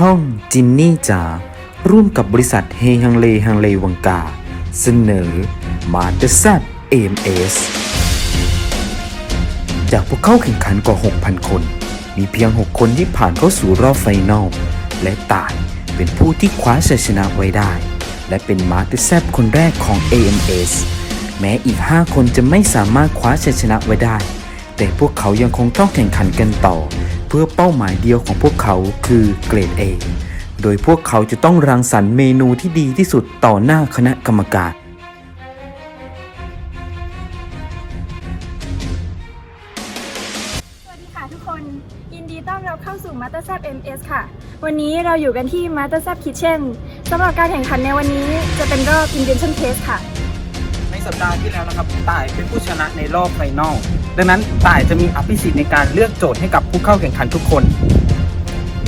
ช่องจินนี่จ๋าร่วมกับบริษัทเฮฮังเลฮังเลวังกา เสนอมาเตอร์แซบเอ็มเอสจากพวกเข้าแข่งขันกว่า 6,000 คน มีเพียง 6 คนที่ผ่านเข้าสู่รอบไฟนอลและตายเป็นผู้ที่คว้าชัยชนะไว้ได้ และเป็นมาเตอร์แซบคนแรกของ AMS แม้อีก 5 คนจะไม่สามารถคว้าชัยชนะไว้ได้ แต่พวกเขายังคงต้องแข่งขันกันต่อ พื่อเป้าหมายเดียวของพวกเขาคือเกรด A โดยพวกเขาจะต้องรังสรรค์เมนูที่ดีที่สุดต่อหน้าคณะกรรมการสวัสดีค่ะทุกคนยินดีต้อนรับเข้าสู่ m a s t e r s a p MS ค่ะ วันนี้เราอยู่กันที่ m a s t e r s a p Kitchen สำหรับการแข่งขันในวันนี้จะเป็นรอบ Invention Test ค่ะ ในสัปดาห์ที่แล้วนะครับ ต่ายเป็นผู้ชนะในรอบไฟนอล ดังนั้นต่ายจะมีอภิสิทธิ์ในการเลือกโจทย์ให้กับผู้เข้าแข่งขันทุกคน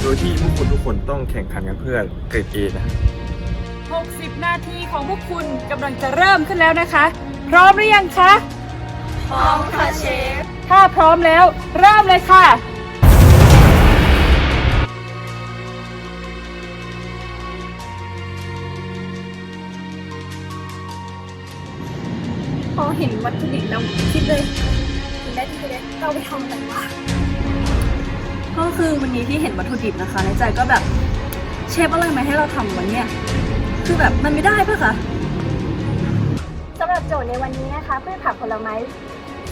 โดยที่พวกคุณทุกคนต้องแข่งขันกันเพื่อเกรดเอนะ 60 นาทีของพวกคุณกำลังจะเริ่มขึ้นแล้วนะคะ พร้อมหรือยังคะ พร้อมค่ะเชฟ ถ้าพร้อมแล้ว เริ่มเลยค่ะพอเห็นวัตถุดิบแล้วคิดเลยคิดได้ที่ เลยเราไปทำอะไรวะก็คือวันนี้ที่เห็นวัตถุดิบนะคะ ในใจก็แบบเชฟอะไรมาให้เราทำวันเนี้ยคือแบบมันไม่ได้ปะคะสำหรับโจทย์ในวันนี้นะคะพืชผักผลไม้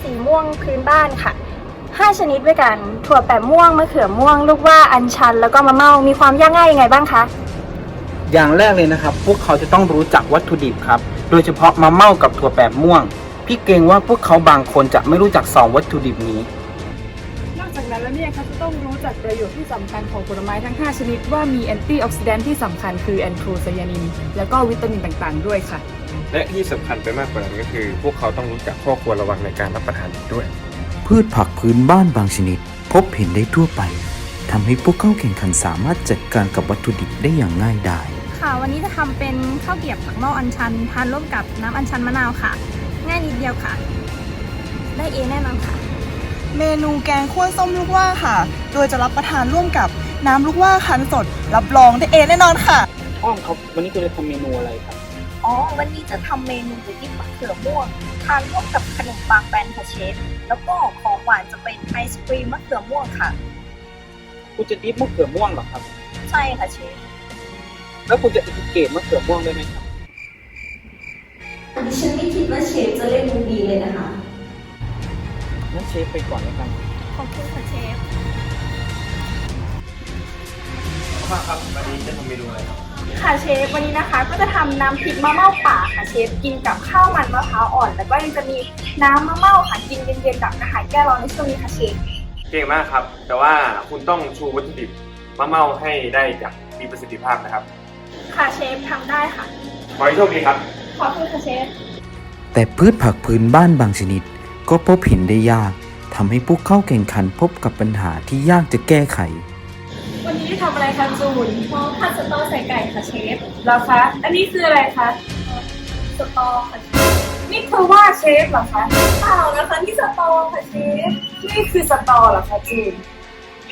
สีม่วงพื้นบ้านค่ะ 5 ชนิดด้วยกัน ถั่วแปบม่วงมะเขือม่วง ลูกว่าอัญชัน แล้วก็มะเม่ามีความยากง่ายยังไงบ้างคะอย่างแรกเลยนะครับ พวกเขาจะต้องรู้จักวัตถุดิบครับ โดยเฉพาะมะเม่ากับถั่วแปบม่วง พี่เกรงว่าพวกเขาบางคนจะไม่รู้จักสองวัตถุดิบนี้ นอกจากนั้นแล้วเนี่ยเขาจะต้องรู้จักประโยชน์ที่สำคัญของผลไม้ทั้ง 5 ชนิดว่ามีแอนตี้ออกซิแดนต์ที่สำคัญคือแอนโทไซยานิน แล้วก็วิตามินต่างๆ ด้วยค่ะ และที่สำคัญไปมากกว่านั้นก็คือ พวกเขาต้องรู้จักข้อควรระวังในการรับประทานอีกด้วย พืชผักพื้นบ้านบางชนิด พบเห็นได้ทั่วไปทำให้พวกเข้าแข่งขันสามารถจัดการกับวัตถุดิบได้อย่างง่ายดาย ค่ะ วันนี้จะทำเป็นข้าวเกรียบผักเม่าอัญชันทานร่วมกับน้ำอัญชันมะนาวค่ะ ง่ายนิดเดียวค่ะ ได้เอแน่นอนค่ะ เมนูแกงคั่วส้มลูกว่าค่ะ โดยจะรับประทานร่วมกับน้ำลูกว่าคั้นสด รับรองได้เอแน่นอนค่ะ อ้อมครับวันนี้คุณจะทำเมนูอะไรครับ อ๋อ วันนี้จะทำเมนูหมูที่มะเขือม่วงทานร่วมกับขนมปังแบนค่ะเชฟแล้วก็ของหวานจะเป็นไอศครีมมะเขือม่วงค่ะ คุณจะดิฟมะเขือม่วงเหรอครับ ใช่ค่ะเชฟ แล้วคุณจะอินทิเกตมะเขือม่วงได้ไหมครับดิ ฉันไม่คิดว่าเชฟจะเล่นมุกดีเลยนะคะ งั้นเชฟไปก่อนแล้วกัน ขอบคุณค่ะเชฟครับวันนี้จะทำเมนูอะไรครับค่ะเชฟ วันนี้นะคะก็จะทำน้ำพริกมะเม่าป่าค่ะเชฟกินกับข้าวมันมะพร้าวอ่อน แล้วก็ยังจะมีน้ำมะเม่าค่ะกินเย็นๆกับอาหารแก้ร้อนในช่วงนี้ค่ะเชฟ เก่งมากครับ แต่ว่าคุณต้องชูวัตถุดิบมะเม่าให้ได้อย่างมีประสิทธิภาพนะครับ ค่ะเชฟทำได้ค่ะ ขอให้โชคดีครับ ขอบคุณค่ะเชฟ แต่พืชผักพื้นบ้านบางชนิด ก็พบเห็นได้ยากทำให้ผู้เข้าแข่งขันพบกับปัญหาที่ยากจะแก้ไข วันนี้ทำอะไรคะจูนน้องผัดสตอใส่ไก่ค่ะเชฟเหรอคะ อันนี้คืออะไรคะ สตอค่ะเชฟนี่คือว่าเชฟเหรอคะเปล่านะคะนี่สตอค่ะเชฟ นี่คือสตอเหรอคะจูน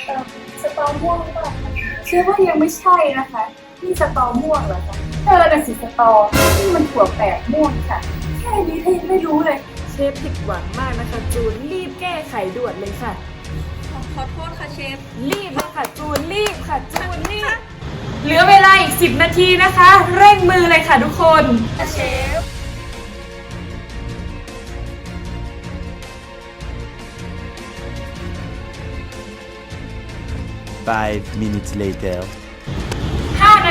เอ่อสตอม่วงหรือเปล่าคะเชื่อว่ายังไม่ใช่นะคะ นี่สตอม่วงเหรอคะ เธอน่ะสิสตอนี่มันถั่วแปบม่วงค่ะ แค่นี้เธอยังไม่รู้เลย เชฟผิดหวังมากนะคะ จูนรีบแก้ไขด่วนเลยค่ะ ขอโทษค่ะเชฟ รีบเลยค่ะ จูนรีบค่ะ จูนรีบ เหลือเวลาอีก 10 นาทีนะคะ เร่งมือเลยค่ะทุกคนเชฟ Five minutes later 5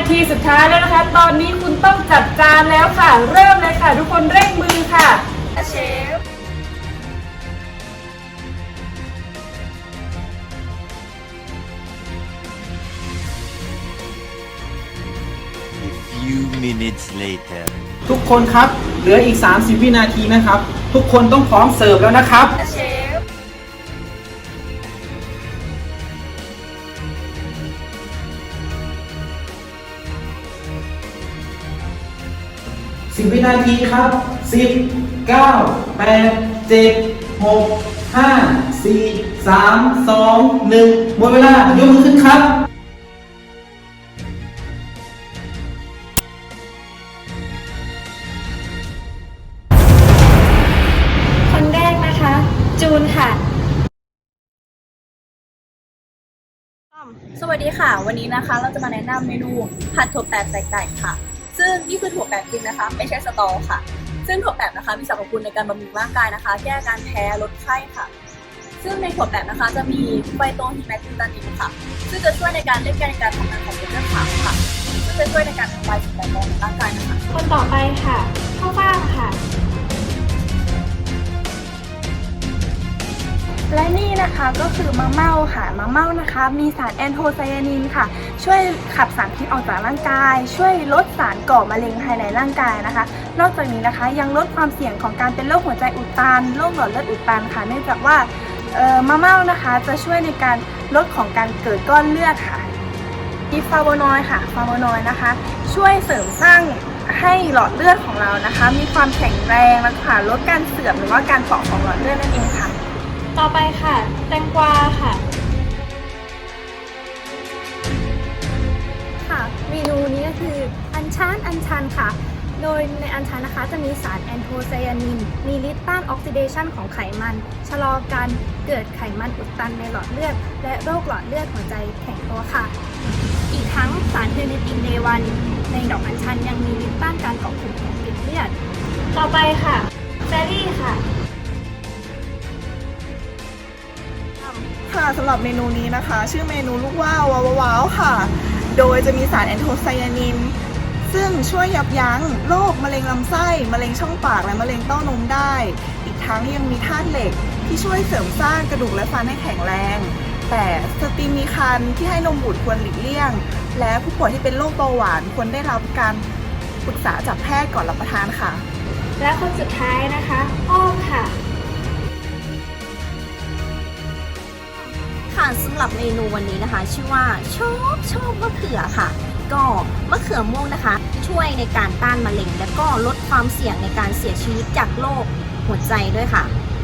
นาทีสุดท้ายแล้วนะคะ ตอนนี้คุณต้องจัดจานแล้วค่ะ เริ่มเลยค่ะ ทุกคนเร่งมือค่ะเชฟ A few minutes later. ทุกคนครับ เหลืออีก 30 วินาทีนะครับ ทุกคนต้องพร้อมเสิร์ฟแล้วนะครับ สิบวินาทีครับสิบเก้าแปดเจ็ดหกห้าสี่สามสองหนึ่งหมดเวลายกมือขึ้นครับคนแรกนะคะ จูนค่ะ สวัสดีค่ะ วันนี้นะคะ เราจะมาแนะนำเมนูผัดถั่วแปดใส่ไก่ค่ะ ซึ่งนี่คือถั่วแปบจริงนะคะ ไม่ใช่สตอค่ะ ซึ่งถั่วแปบนะคะมีสรรพคุณในการบำรุงร่างกายนะคะ แก้อาการแพ้ลดไข้ค่ะ ซึ่งในถั่วแปบนะคะจะมีไฟโตฮีแมตินตานินค่ะ ซึ่งจะช่วยในการเร่งการทำงานของเลือดขาวค่ะซึ่งจะช่วยในการทำลายสิ่งแปลกปลอมในร่างกายนะคะคนต่อไปค่ะข้าวฟ่างค่ะ และนี่นะคะก็คือมะเม่าค่ะมะเม่านะคะ มีสารแอนโทไซยานินค่ะ ช่วยขับสารพิษออกจากร่างกาย ช่วยลดสารก่อมะเร็งภายในร่างกายนะคะ นอกจากนี้นะคะยังลดความเสี่ยงของการเป็นโรคหัวใจอุดตันโรคหลอดเลือดอุดตันค่ะเนื่องจากว่ามะเม่านะคะจะช่วยในการลดของการเกิดก้อนเลือดค่ะมีฟาโวนอยค่ะฟาโวนอยนะคะ ช่วยเสริมสร้างให้หลอดเลือดของเรานะคะ มีความแข็งแรงและค่ะลดการเสื่อมหรือว่าการเปราะของหลอดเลือดนั่นเองค่ะ ต่อไปค่ะ แตงกวาค่ะ ค่ะเมนูนี้ก็คืออัญชันอัญชันค่ะ โดยในอัญชันนะคะจะมีสารแอนโทไซยานิน มีฤทธิ์ต้านออกซิเดชันของไขมัน ชะลอการเกิดไขมันอุดตันในหลอดเลือด และโรคหลอดเลือดหัวใจแข็งตัวค่ะ อีกทั้งสารเทนิตินเดวัน ในดอกอัญชันยังมีฤทธิ์ต้านการก่อภูมิของกลิ่นเลือด ต่อไปค่ะเบอร์รี่ค่ะ สำหรับเมนูนี้นะคะ ชื่อเมนูลูกว่าวว้าววาวค่ะ โดยจะมีสารแอนโทไซยานิน ซึ่งช่วยยับยั้งโรคมะเร็งลำไส้มะเร็งช่องปากและมะเร็งเต้านมได้ อีกทั้งยังมีธาตุเหล็กที่ช่วยเสริมสร้างกระดูกและฟันให้แข็งแรง แต่สตรีมีครรภ์ที่ให้นมบุตรควรหลีกเลี่ยง และผู้ป่วยที่เป็นโรคเบาหวานควรได้รับการปรึกษาจากแพทย์ก่อนรับประทานค่ะ และคนสุดท้ายนะคะ อ้อมค่ะ ค่ะสำหรับเมนูวันนี้นะคะ ชื่อว่าชอบชอบมะเขือค่ะ ก็มะเขือม่วงนะคะ ช่วยในการต้านมะเร็ง และก็ลดความเสี่ยงในการเสียชีวิตจากโรคหัวใจด้วยค่ะ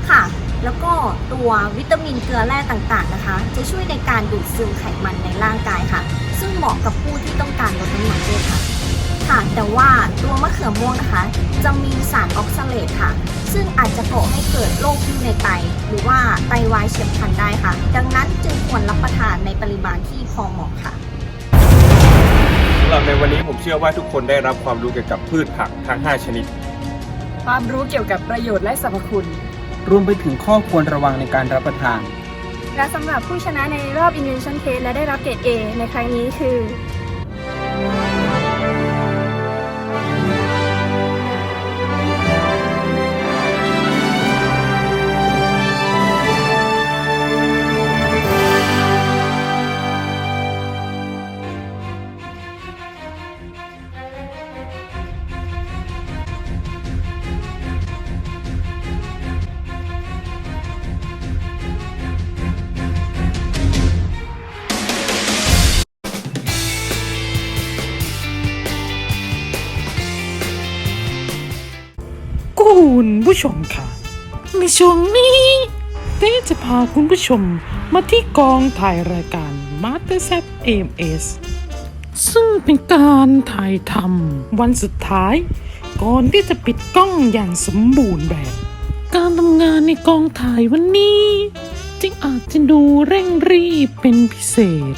ค่ะ แล้วก็ตัววิตามินเกลือแร่ต่างๆนะคะ จะช่วยในการดูดซึมไขมันในร่างกายค่ะ ซึ่งเหมาะกับผู้ที่ต้อง ค่ะ แต่ว่าตัวมะเขือม่วงนะคะ จะมีสารออกซาเลตค่ะ ซึ่งอาจจะก่อให้เกิดโรคพิษในไต หรือว่าไตวายเฉียบพลันได้ค่ะ ดังนั้นจึงควรรับประทานในปริมาณที่พอเหมาะค่ะสำหรับในวันนี้ผมเชื่อว่าทุกคนได้รับความรู้เกี่ยวกับพืชผักทั้ง 5 ชนิด ความรู้เกี่ยวกับประโยชน์และสรรพคุณ รวมไปถึงข้อควรระวังในการรับประทาน และสำหรับผู้ชนะในรอบ Invention Test และได้รับเกรด A ในครั้งนี้คือ คุณผู้ชมค่ะ ในช่วงนี้เต้จะพาคุณผู้ชมมาที่กองถ่ายรายการ Master s e p AMS ซึ่งเป็นการถ่ายทำวันสุดท้าย ก่อนที่จะปิดกล้องอย่างสมบูรณ์แบบ การทำงานในกองถ่ายวันนี้ จึงอาจจะดูเร่งรีบเป็นพิเศษ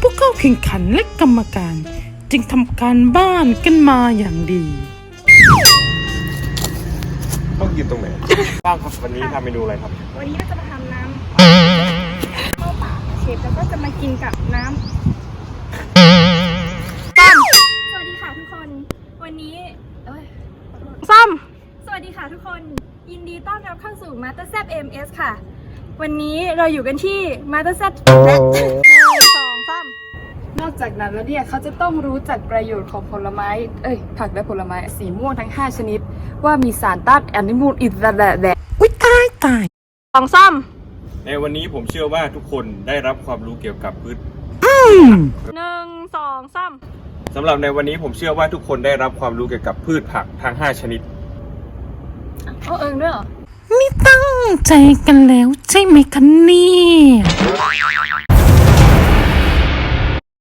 ผู้เข้าแข่งขันและกรรมการ จึงทำการบ้านกันมาอย่างดี ต้องยืนตรงไหนบ้างครับวันนี้ทำเมนูอะไรครับ วันนี้เราจะมาทำน้ำข้าวเปล่าเชฟแล้วก็จะมากินกับน้ำซ้ำสวัสดีค่ะทุกคน วันนี้เอ้ยซ้ำสวัสดีค่ะทุกคน ยินดีต้อนรับเข้าสู่ Master z AMS ค่ะ วันนี้เราอยู่กันที่ Master z และ นอกจากนั้นแล้วเนี่ยเขาจะต้องรู้จักประโยชน์ของผลไม้ เอ้ย ผักและผลไม้สีม่วงทั้ง 5 ชนิด ว่ามีสารต้านอนุมูลอิสระแดดอุ้ยตายตายสองซ้ำในวันนี้ผมเชื่อว่าทุกคนได้รับความรู้เกี่ยวกับพืชหนึ่งสองสามสำหรับในวันนี้ผมเชื่อว่าทุกคนได้รับความรู้เกี่ยวกับพืชผักทั้ง 5 ชนิดเอาเอิงด้วยเหรอนี่ตั้งใจกันแล้วใช่ไหมคะเนี่ย